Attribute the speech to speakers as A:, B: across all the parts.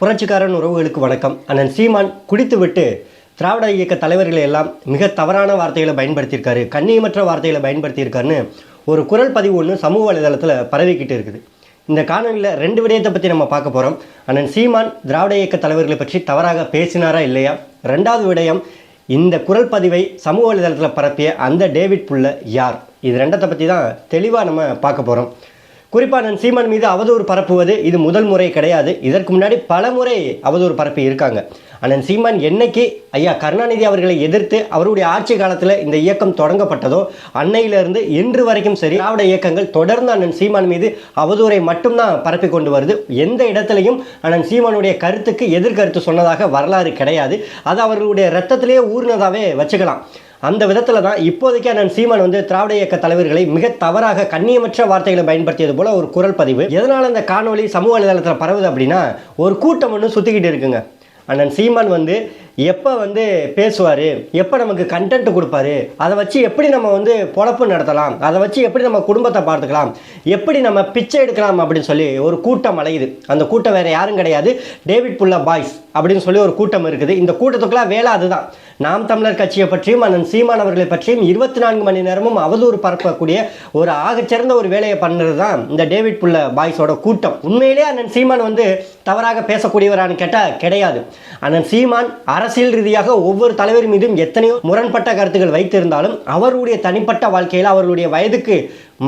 A: புரட்சிக்காரன் உறவுகளுக்கு வணக்கம். அண்ணன் சீமான் குடித்துவிட்டு திராவிட இயக்க தலைவர்களை எல்லாம் மிக தவறான வார்த்தைகளை பயன்படுத்தியிருக்காரு. கண்ணியமற்ற வார்த்தைகளை பயன்படுத்தியிருக்காருன்னு ஒரு குரல் பதிவு ஒன்று சமூக வலைதளத்தில் பரவிக்கிட்டு இருக்குது. இந்த காணொலியில் ரெண்டு விடயத்தை பற்றி நம்ம பார்க்க போகிறோம் அண்ணன் சீமான் திராவிட இயக்க தலைவர்களை பற்றி தவறாக பேசினாரா இல்லையா? ரெண்டாவது விடயம் இந்த குரல் பதிவை சமூக வலைதளத்தில் பரப்பிய அந்த டேவிட் புல்ல யார்? இது ரெண்டத்தை பற்றி தான் தெளிவாக நம்ம பார்க்க போகிறோம் குறிப்பாக நான் சீமான் மீது அவதூறு பரப்புவது இது முதல் முறை கிடையாது. இதற்கு முன்னாடி பல முறை அவதூறு பரப்பி இருக்காங்க. அண்ணன் சீமான் என்னைக்கு ஐயா கருணாநிதி அவர்களை எதிர்த்து அவருடைய ஆட்சி காலத்தில் இந்த இயக்கம் தொடங்கப்பட்டதோ அன்னையிலிருந்து இன்று வரைக்கும் சரி திராவிட இயக்கங்கள் தொடர்ந்து அண்ணன் சீமான் மீது அவதூறை மட்டும்தான் பரப்பி கொண்டு வருது. எந்த இடத்துலையும் அண்ணன் சீமானுடைய கருத்துக்கு எதிர்கருத்து சொன்னதாக வரலாறு கிடையாது. அது அவர்களுடைய ரத்தத்திலேயே ஊர்னதாகவே வச்சுக்கலாம். அந்த விதத்தில் தான் இப்போதைக்கு அண்ணன் சீமான் வந்து திராவிட இயக்க தலைவர்களை மிக தவறாக கண்ணியமற்ற வார்த்தைகளை பயன்படுத்தியது போல ஒரு குரல் பதிவு. எதனால் அந்த காணொளி சமூக வலைதளத்தில் பரவுது அப்படின்னா ஒரு கூட்டம் ஒன்று சுற்றிக்கிட்டு இருக்குங்க. அண்ணன் சீமான் வந்து எப்போ வந்து பேசுவார்? எப்போ நமக்கு கண்டென்ட் கொடுப்பாரு? அதை வச்சு எப்படி நம்ம வந்து பொழப்பு நடத்தலாம்? அதை வச்சு எப்படி நம்ம குடும்பத்தை பார்த்துக்கலாம்? எப்படி நம்ம பிச்சை எடுக்கலாம் அப்படின்னு சொல்லி ஒரு கூட்டம் அலையுது. அந்த கூட்டம் வேறு யாரும் கிடையாது. டேவிட் புல்லா பாய்ஸ் அப்படின்னு சொல்லி ஒரு கூட்டம் இருக்குது. இந்த கூட்டத்துக்குலாம் வேலை அதுதான். நாம் தமிழர் கட்சியை பற்றியும் அண்ணன் சீமான் அவர்களை பற்றியும் இருபத்தி நான்கு மணி நேரமும் அவதூறு பரப்பக்கூடிய ஒரு ஆகச்சிறந்த ஒரு வேலையை பண்ணுறது தான் இந்த டேவிட் புல்ல பாய்ஸோட கூட்டம். உண்மையிலே அண்ணன் சீமான் வந்து தவறாக பேசக்கூடியவரான்னு கேட்டால் கிடையாது. அண்ணன் சீமான் அரசியல் ரீதியாக ஒவ்வொரு தலைவர் மீதும் எத்தனையோ முரண்பட்ட கருத்துக்கள் வைத்திருந்தாலும் அவருடைய தனிப்பட்ட வாழ்க்கையில் அவர்களுடைய வயதுக்கு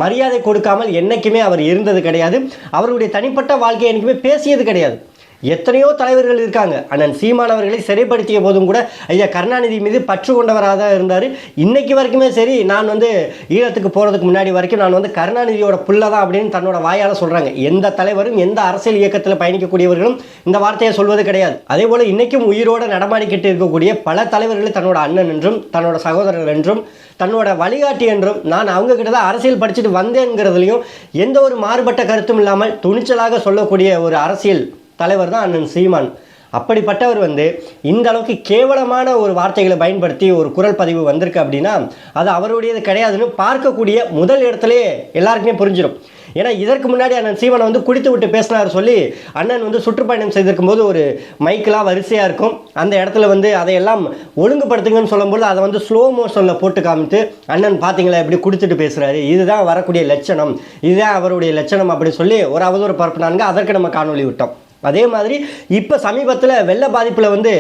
A: மரியாதை கொடுக்காமல் என்றைக்குமே அவர் இருந்தது கிடையாது. அவருடைய தனிப்பட்ட வாழ்க்கையை என்றைக்குமே பேசியது கிடையாது. எத்தனையோ தலைவர்கள் இருக்காங்க. அண்ணன் சீமான் அவர்களை சிறைப்படுத்திய போதும் கூட ஐயா கருணாநிதி மீது பற்று கொண்டவராக தான் இருந்தார். இன்றைக்கு வரைக்குமே சரி நான் வந்து ஈழத்துக்கு போகிறதுக்கு முன்னாடி வரைக்கும் நான் வந்து கருணாநிதியோட புள்ள தான் அப்படின்னு தன்னோட வாயால் சொல்கிறாங்க எந்த தலைவரும் எந்த அரசியல் இயக்கத்தில் பயணிக்கக்கூடியவர்களும் இந்த வார்த்தையை சொல்வது கிடையாது. அதே போல் இன்றைக்கும் உயிரோடு நடமாடிக்கிட்டு இருக்கக்கூடிய பல தலைவர்கள் தன்னோட அண்ணன் என்றும் தன்னோட சகோதரர் என்றும் தன்னோட வழிகாட்டி என்றும் நான் அவங்க கிட்ட தான் அரசியல் படிச்சுட்டு வந்தேங்கிறதுலையும் எந்த ஒரு மாறுபட்ட கருத்தும் இல்லாமல் துணிச்சலாக சொல்லக்கூடிய ஒரு அரசியல் தலைவர் தான் அண்ணன் சீமான். அப்படிப்பட்டவர் வந்து இந்த அளவுக்கு கேவலமான ஒரு வார்த்தைகளை பயன்படுத்தி ஒரு குரல் பதிவு வந்திருக்கு அப்படின்னா அது அவருடையது கிடையாதுன்னு பார்க்கக்கூடிய முதல் இடத்துலயே எல்லாருக்குமே புரிஞ்சிடும் ஏன்னா இதற்கு முன்னாடி அண்ணன் சீமனை வந்து குடித்து விட்டு பேசினார் சொல்லி அண்ணன் வந்து சுற்றுப்பயணம் செய்திருக்கும் போது ஒரு மைக்கெலாம் வரிசையாக இருக்கும். அந்த இடத்துல வந்து அதையெல்லாம் ஒழுங்குபடுத்துங்கன்னு சொல்லும்போது அதை வந்து ஸ்லோ மோஷனில் போட்டு காமித்து அண்ணன் பார்த்தீங்களா எப்படி குடித்துட்டு பேசுகிறாரு இதுதான் வரக்கூடிய லட்சணம். இதுதான் அவருடைய லட்சணம் அப்படின்னு சொல்லி ஒரு அவதூறு பரப்புனாங்க அதற்கு நம்ம காணொலி விட்டோம். அதே மாதிரி இப்போ சமீபத்தில் வெள்ள பாதிப்பில் வந்து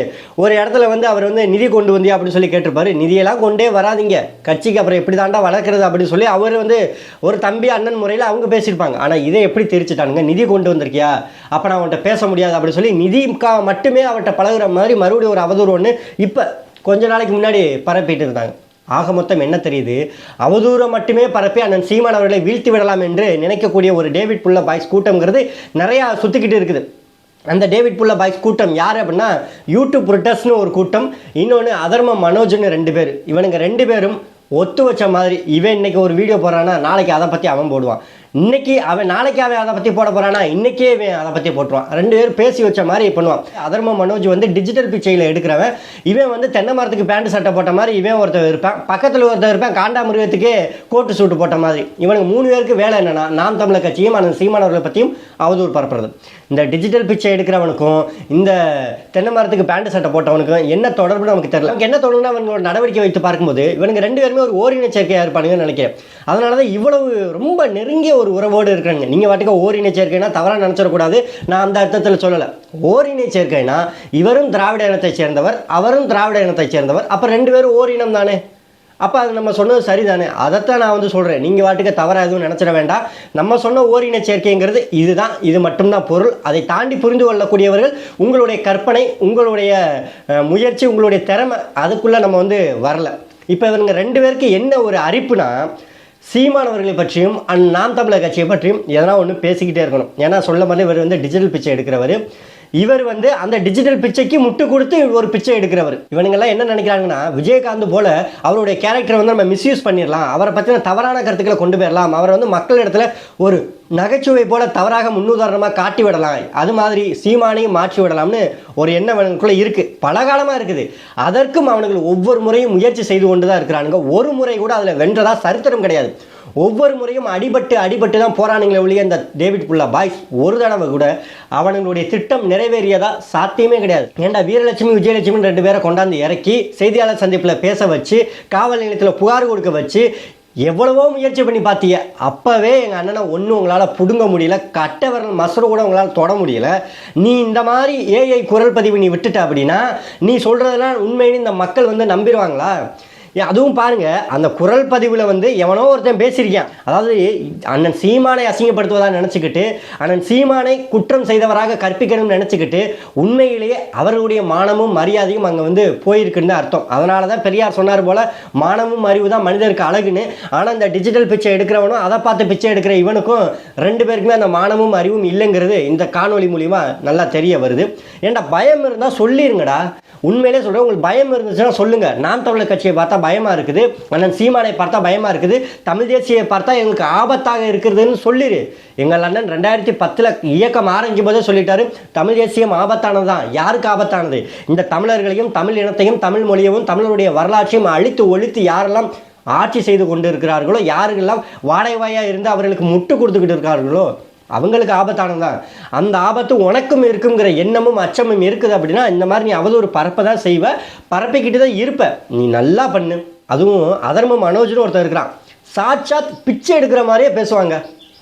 A: ஒரு இடத்துல வந்து அவர் வந்து நிதி கொண்டு வந்தியா அப்படின்னு சொல்லி கேட்டிருப்பாரு. நிதியெல்லாம் கொண்டே வராதீங்க. கட்சிக்கு அப்புறம் எப்படி தாண்டா வளர்க்குறது அப்படின்னு சொல்லி அவர் வந்து ஒரு தம்பி அண்ணன் முறையில் அவங்க பேசியிருப்பாங்க. ஆனால் இதை எப்படி தெரிச்சுட்டானுங்க? நிதி கொண்டு வந்திருக்கியா? அப்போ நான் அவன்கிட்ட பேச முடியாது அப்படின்னு சொல்லி நிதிக்கா மட்டுமே அவர்கிட்ட பழகுற மாதிரி மறுபடியும் ஒரு அவதூறு ஒன்று இப்போ கொஞ்ச நாளைக்கு முன்னாடி பரப்பிட்டு இருந்தாங்க. ஆக மொத்தம் என்ன தெரியுது? அவதூறம் மட்டுமே பரப்பி அண்ணன் சீமான் அவர்களை வீழ்த்தி விடலாம் என்று நினைக்கக்கூடிய ஒரு டேவிட் புள்ள பாய்ஸ் கூட்டம்ங்கிறது நிறையா சுற்றிக்கிட்டு இருக்குது. அந்த டேவிட் புல்ல பாய்ஸ் கூட்டம் யார் அப்படின்னா யூடியூப் ரிட்டர்ஸ்னு ஒரு கூட்டம் இன்னொன்று அதர்ம மனோஜ்னு ரெண்டு பேர். இவனுங்க ரெண்டு பேரும் ஒத்து வச்ச மாதிரி இவன் இன்றைக்கி ஒரு வீடியோ போடுறான்னா நாளைக்கு அதை பற்றி அவன் போடுவான். இன்னைக்கு அவன் நாளைக்கு அவன் அதை பற்றி போட போகிறானா இன்றைக்கே அவன் அதை பற்றி போட்டுருவான். ரெண்டு பேரும் பேசி வச்ச மாதிரி பண்ணுவான். அதர்ம மனோஜ் வந்து டிஜிட்டல் பிச்சையில் எடுக்கிறவன். இவன் வந்து தென்னை மரத்துக்கு பேண்ட் சட்டை போட்ட மாதிரி இவன் ஒருத்தர் இருப்பான். பக்கத்தில் ஒருத்தர் இருப்பான் காண்டாமிருகத்துக்கே கோட்டு சூட்டு போட்ட மாதிரி. இவனுக்கு மூணு பேருக்கு வேலை என்னென்னா நாம் தமிழர் கட்சியும் அந்த சீமானவர்களை பற்றியும் அவதூறு பரப்புறது. இந்த டிஜிட்டல் பிச்சை எடுக்கிறவனுக்கும் இந்த தென்னை மரத்துக்கு பேண்ட் சட்டை போட்டவனுக்கும் என்ன தொடர்புன்னு நமக்கு தெரியல. நமக்கு என்ன தொடர்புனா அவங்களோட நடவடிக்கை வைத்து பார்க்கும்போது இவனுக்கு ரெண்டு பேருமே ஒரு ஓரின சேர்க்கையாக இருப்பானுங்கன்னு நினைக்கிறேன். அதனால தான் இவ்வளவு ரொம்ப நெருங்கிய ஒரு உறவோடு இருக்கிறாங்க. நீங்கள் வாட்டுக்கு ஓரின சேர்க்கைனா தவறாக நினச்சிடக்கூடாது. நான் அந்த அர்த்தத்தில் சொல்லலை. ஓரினை சேர்க்கைனா இவரும் திராவிட இனத்தைச் சேர்ந்தவர் அவரும் திராவிட இனத்தைச் சேர்ந்தவர். அப்போ ரெண்டு பேரும் ஓரினம் தானே? அப்போ அது நம்ம சொன்னது சரிதானே? அதைத்தான் நான் வந்து சொல்கிறேன் நீங்கள் வாட்டுக்கு தவறாக எதுவும் நினச்சிட வேண்டாம். நம்ம சொன்ன ஓரின சேர்க்கைங்கிறது இதுதான். இது மட்டும்தான் பொருள். அதை தாண்டி புரிந்து கொள்ளக்கூடியவர்கள் உங்களுடைய கற்பனை உங்களுடைய முயற்சி உங்களுடைய திறமை அதுக்குள்ளே நம்ம வந்து வரல. இப்போ இவங்க ரெண்டு பேருக்கு என்ன ஒரு அரிப்புனா சீமானவர்களை பற்றியும் அண்ட் நாம் தமிழர் கட்சியை பற்றியும் எதனா ஒன்று பேசிக்கிட்டே இருக்கணும். ஏன்னா சொல்ல மாதிரி இவர் வந்து டிஜிட்டல் பிச்சை எடுக்கிறவர். இவர் வந்து அந்த டிஜிட்டல் பிச்சைக்கு முட்டு கொடுத்து ஒரு பிச்சை எடுக்கிறவர். இவனுங்கெல்லாம் என்ன நினைக்கிறாங்கன்னா விஜயகாந்த் போல அவருடைய கேரக்டரை வந்து நம்ம மிஸ்யூஸ் பண்ணிடலாம் அவரை பற்றின தவறான கருத்துக்களை கொண்டு போயிடலாம் அவரை வந்து மக்கள் இடத்துல ஒரு நகைச்சுவை போல தவறாக முன்னுதாரணமாக காட்டி விடலாம். அது மாதிரி சீமானையும் மாற்றி விடலாம்னு ஒரு எண்ணம் அவனுக்குள்ளே இருக்குது பல காலமாக இருக்குது. அதற்கும் அவனுங்கள் ஒவ்வொரு முறையும் முயற்சி செய்து கொண்டு தான் இருக்கிறானுங்க. ஒரு முறை கூட அதில் வென்றதாக சரித்திரம் கிடையாது. ஒவ்வொரு முறையும் அடிபட்டு அடிபட்டு தான் போரானுங்களே ஒழிய இந்த டேவிட் புல்லா பாய்ஸ் ஒரு தடவை கூட அவனுங்களுடைய திட்டம் நிறைவேறியதா சாத்தியமே கிடையாது. ஏன்டா வீரலட்சுமி விஜயலட்சுமி ரெண்டு பேரை கொண்டாந்து இறக்கி செய்தியாளர் சந்திப்பில் பேச வச்சு காவல் நிலையத்தில் புகார் கொடுக்க வச்சு எவ்வளவோ முயற்சி பண்ணி பார்த்தீங்க அப்போவே எங்கள் அண்ணனை ஒன்றும் உங்களால் பிடுங்க முடியல கட்ட விரல் மசரு கூட உங்களால் தொட முடியல. நீ இந்த மாதிரி ஏஐ குரல் பதிவு நீ விட்டுட்ட அப்படின்னா நீ சொல்கிறதெல்லாம் உண்மையின்னு இந்த மக்கள் வந்து நம்பிடுவாங்களா? அதுவும் பாருங்க அந்த குரல் பதிவில் வந்து எவனோ ஒருத்தன் பேசியிருக்கான். அதாவது அண்ணன் சீமானை அசிங்கப்படுத்துவதாக நினச்சிக்கிட்டு அண்ணன் சீமானை குற்றம் செய்தவராக கற்பிக்கணும்னு நினச்சிக்கிட்டு உண்மையிலேயே அவர்களுடைய மானமும் மரியாதையும் அங்கே வந்து போயிருக்குன்னு அர்த்தம். அதனால தான் பெரியார் சொன்னார் போல மானமும் அறிவு தான் மனிதருக்கு அழகுன்னு. ஆனால் இந்த டிஜிட்டல் பிச்சை எடுக்கிறவனும் அதை பார்த்து பிச்சை எடுக்கிற இவனுக்கும் ரெண்டு பேருக்குமே அந்த மானமும் அறிவும் இல்லைங்கிறது இந்த காணொலி மூலிமா நல்லா தெரிய வருது. ஏன்டா பயம் இருந்தால் சொல்லிருங்கடா. உண்மையிலே சொல்கிறேன் உங்களுக்கு பயம் இருந்துச்சுன்னா சொல்லுங்கள் நாம் தமிழர் கட்சியை பார்த்தா பயமாக இருக்குது. அண்ணன் சீமானை பார்த்தா பயமாக இருக்குது. தமிழ் தேசியை பார்த்தா எங்களுக்கு ஆபத்தாக இருக்கிறதுன்னு சொல்லிடு எங்கள் அண்ணன் ரெண்டாயிரத்தி பத்தில் இயக்கம் ஆரம்பிக்கும் போதே சொல்லிட்டாரு. தமிழ் தேசியம் ஆபத்தானது தான் யாருக்கு ஆபத்தானது? இந்த தமிழர்களையும் தமிழ் இனத்தையும் தமிழ் மொழியவும் தமிழருடைய வரலாற்றையும் அழித்து ஒழித்து யாரெல்லாம் ஆட்சி செய்து கொண்டு இருக்கிறார்களோ யாருக்கெல்லாம் வாடகை வாயாக இருந்து அவர்களுக்கு முட்டு கொடுத்துக்கிட்டு இருக்கார்களோ அவங்களுக்கு ஆபத்தானது? தான் அந்த ஆபத்து உனக்கும் இருக்குங்கிற எண்ணமும் அச்சமும் இருக்குது அப்படின்னா இந்த மாதிரி நீ அவதூறு பரப்ப தான் செய்வ. பரப்பிக்கிட்டு தான் இருப்ப. நீ நல்லா பண்ணு. அதுவும் அதர்ம மனோஜ்னு ஒருத்தர் இருக்கிறான். சாட்சாத் பிச்சை எடுக்கிற மாதிரியே பேசுவாங்க.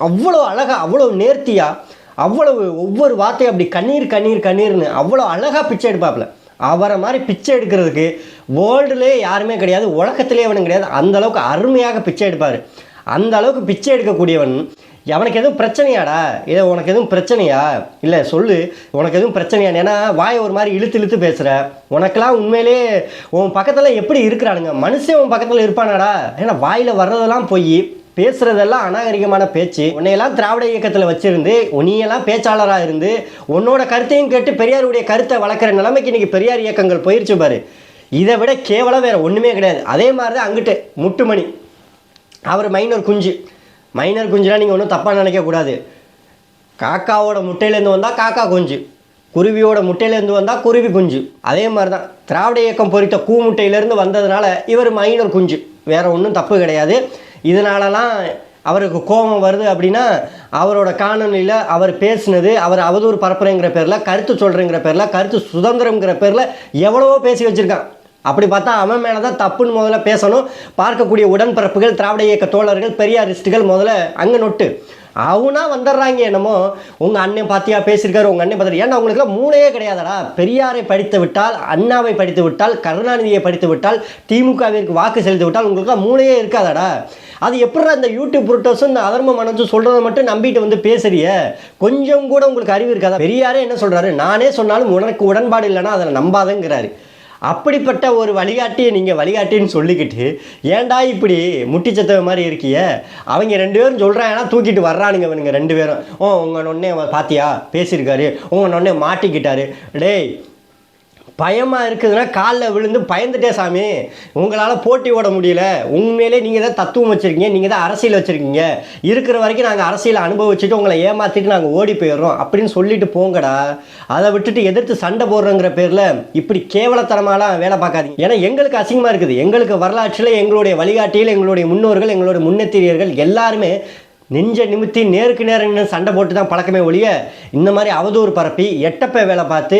A: அவ்வளோ அழகாக அவ்வளோ நேர்த்தியாக அவ்வளவு ஒவ்வொரு வார்த்தையும் அப்படி கண்ணீர் கண்ணீர் கண்ணீர்னு அவ்வளோ அழகாக பிச்சை எடுப்பாப்புல. அவரை மாதிரி பிச்சை எடுக்கிறதுக்கு வேர்ல்டுலேயே யாருமே கிடையாது உலகத்திலே அவனும் கிடையாது. அந்த அளவுக்கு அருமையாக பிச்சை எடுப்பார். அந்த அளவுக்கு பிச்சை எடுக்கக்கூடியவன் அவனுக்கு எதுவும் பிரச்சனையாடா? இதை உனக்கு எதுவும் பிரச்சனையா? இல்லை சொல்லு. உனக்கு எதுவும் பிரச்சனையா? ஏன்னா வாயை ஒரு மாதிரி இழுத்து இழுத்து பேசுகிற உனக்கெல்லாம் உண்மையிலே உன் பக்கத்தில் எப்படி இருக்கிறானுங்க? மனுஷன் உன் பக்கத்தில் இருப்பானாடா? ஏன்னா வாயில் வர்றதெல்லாம் போய். பேசுகிறதெல்லாம் அநாகரிகமான பேச்சு. உன்னையெல்லாம் திராவிட இயக்கத்தில் வச்சுருந்து உன்னையெல்லாம் பேச்சாளராக இருந்து உன்னோட கருத்தையும் கேட்டு பெரியாருடைய கருத்தை வளர்க்குற நிலைமைக்கு இன்றைக்கி பெரியார் இயக்கங்கள் போயிடுச்சு பாரு. இதை விட கேவலம் வேறு ஒன்றுமே கிடையாது. அதே மாதிரி தான் அங்கிட்டு முட்டுமணி. அவர் மைனர் குஞ்சு. மைனர் குஞ்சுலாம் நீங்கள் ஒன்றும் தப்பாக நினைக்கக்கூடாது காக்காவோட முட்டையிலேருந்து வந்தால் காக்கா குஞ்சு. குருவியோட முட்டையிலேருந்து வந்தால் குருவி குஞ்சு. அதே மாதிரி தான் திராவிட இயக்கம் பொறித்த கூ முட்டையிலேருந்து வந்ததுனால இவர் மைனர் குஞ்சு. வேறு ஒன்றும் தப்பு கிடையாது. இதனாலலாம் அவருக்கு கோபம் வருது அப்படின்னா அவரோட காணொலியில் அவர் பேசினது அவர் அவதூறு பரப்புறேங்கிற பேரில் கருத்து சொல்கிறேங்கிற பேரில் கருத்து சுதந்திரங்கிற பேரில் எவ்வளவோ பேசி வச்சுருக்கான். அப்படி பார்த்தா அவன் மேலே தான் தப்புன்னு முதல்ல பேசணும். பார்க்கக்கூடிய உடன்பிறப்புகள் திராவிட இயக்க தோழர்கள் பெரியாரிஸ்டுகள் முதல்ல அங்கே நொட்டு. அவனா வந்துடுறாங்க என்னமோ. உங்கள் அண்ணன் பார்த்தியா பேசியிருக்காரு உங்கள் அண்ணன் பார்த்து ஏன்னா உங்களுக்குலாம் மூளையே கிடையாதடா. பெரியாரை படித்து விட்டால் அண்ணாவை படித்து விட்டால் கருணாநிதியை படித்து விட்டால் திமுகவிற்கு வாக்கு செலுத்தி விட்டால் உங்களுக்குலாம் மூளையே இருக்காதடா. அது எப்படிடா இந்த யூடியூப் புரோட்டோஸும் இந்த அதர்ம மனசும் சொல்கிறத மட்டும் நம்பிட்டு வந்து பேசுறிய? கொஞ்சம் கூட உங்களுக்கு அறிவு இருக்காதா? பெரியாரே என்ன சொல்கிறாரு நானே சொன்னாலும் உனக்கு உடன்பாடு இல்லைன்னா அதில் நம்பாதங்கிறாரு. அப்படிப்பட்ட ஒரு வழிகாட்டியை நீங்கள் வழிகாட்டின்னு சொல்லிக்கிட்டு ஏன்டா இப்படி முட்டிச்சத்தவ மாதிரி இருக்கிய? அவங்க ரெண்டு பேரும் சொல்கிறாங்கன்னா தூக்கிட்டு வர்றானுங்க இவனுங்க ரெண்டு பேரும். ஓ உங்கள் நொன்னே பாத்தியா? பேசியிருக்காரு. உங்கள் நொன்னே மாட்டிக்கிட்டாரு. டேய் பயமாக இருக்குதுன்னா காலில் விழுந்து பயந்துட்டே சாமி. உங்களால் போட்டி ஓட முடியல. உண்மையிலே நீங்கள் தான் தத்துவம் வச்சுருக்கீங்க நீங்கள் தான் அரசியல் வச்சுருக்கீங்க. இருக்கிற வரைக்கும் நாங்கள் அரசியல் அனுபவிச்சுட்டு உங்களை ஏமாற்றிட்டு நாங்கள் ஓடி போயிடுறோம். அப்படின்னு சொல்லிட்டு போங்கடா. அதை விட்டுட்டு எதிர்த்து சண்டை போடுறோங்கிற பேரில் இப்படி கேவலத்தனமாலாம் வேலை பார்க்காதீங்க. ஏன்னா எங்களுக்கு அசிங்கமாக இருக்குது. எங்களுக்கு வரலாற்றில் எங்களுடைய வழிகாட்டியில் எங்களுடைய முன்னோர்கள் எங்களுடைய முன்னெத்திரியர்கள் எல்லாருமே நெஞ்ச நிமித்தி நேருக்கு நேரம் சண்டை போட்டு தான் பழக்கமே ஒழிய இந்த மாதிரி அவதூறு பரப்பி எட்டப்ப வேலை பார்த்து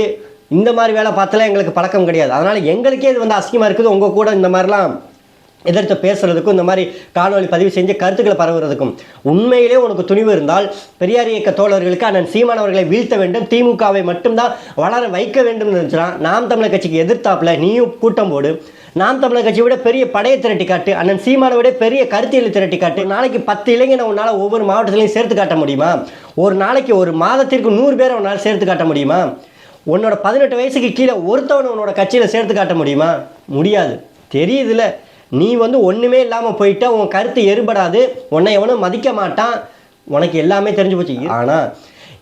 A: இந்த மாதிரி வேலை பார்த்தலாம் எங்களுக்கு பழக்கம் கிடையாது. அதனால் எங்களுக்கே இது வந்து அசிங்கமாக இருக்குது. உங்கள் கூட இந்த மாதிரிலாம் எதிர்த்து பேசுறதுக்கும் இந்த மாதிரி காணொலி பதிவு செஞ்சு கருத்துக்களை பரவுறதுக்கும். உண்மையிலே உனக்கு துணிவு இருந்தால் பெரியார் இயக்க தோழர்களுக்கு அண்ணன் சீமானவர்களை வீழ்த்த வேண்டும். திமுகவை மட்டும்தான் வளர வைக்க வேண்டும் இருந்துச்சுன்னா நாம் தமிழர் கட்சிக்கு எதிர்த்தாப்பில் நீயும் கூட்டம் போடு. நாம் தமிழர் கட்சியை விட பெரிய படையை திரட்டி காட்டு. அண்ணன் சீமானை விட பெரிய கருத்தியலை திரட்டி காட்டு. நாளைக்கு பத்து இளைஞனை உன்னால் ஒவ்வொரு மாவட்டத்திலையும் சேர்த்து காட்ட முடியுமா? ஒரு நாளைக்கு ஒரு மாதத்திற்கு நூறு பேரை உன்னால் சேர்த்து காட்ட முடியுமா? உன்னோட பதினெட்டு வயசுக்கு கீழே ஒருத்தவனை உன்னோட கட்சியில் சேர்த்து காட்ட முடியுமா? முடியாது. தெரியுதுல நீ வந்து ஒன்றுமே இல்லாமல் போயிட்டா உன் கருத்து எறுபடாது உன்னை எவனும் மதிக்க மாட்டான். உனக்கு எல்லாமே தெரிஞ்சு போச்சு. ஆனால்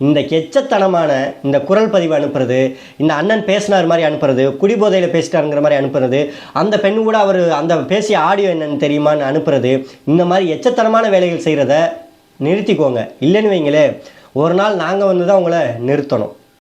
A: இந்த கெச்சத்தனமான இந்த குரல் பதிவு அனுப்புறது இந்த அண்ணன் பேசினார் மாதிரி அனுப்புறது குடிபோதையில் பேசிட்டாருங்கிற மாதிரி அனுப்புறது அந்த பெண் கூட அவர் அந்த பேசிய ஆடியோ என்னன்னு தெரியுமான்னு அனுப்புறது இந்த மாதிரி எச்சத்தனமான வேலைகள் செய்கிறத நிறுத்திக்கோங்க. இல்லைன்னு வைங்களே ஒரு நாள் நாங்கள் வந்து தான் உங்களை நிறுத்தணும்.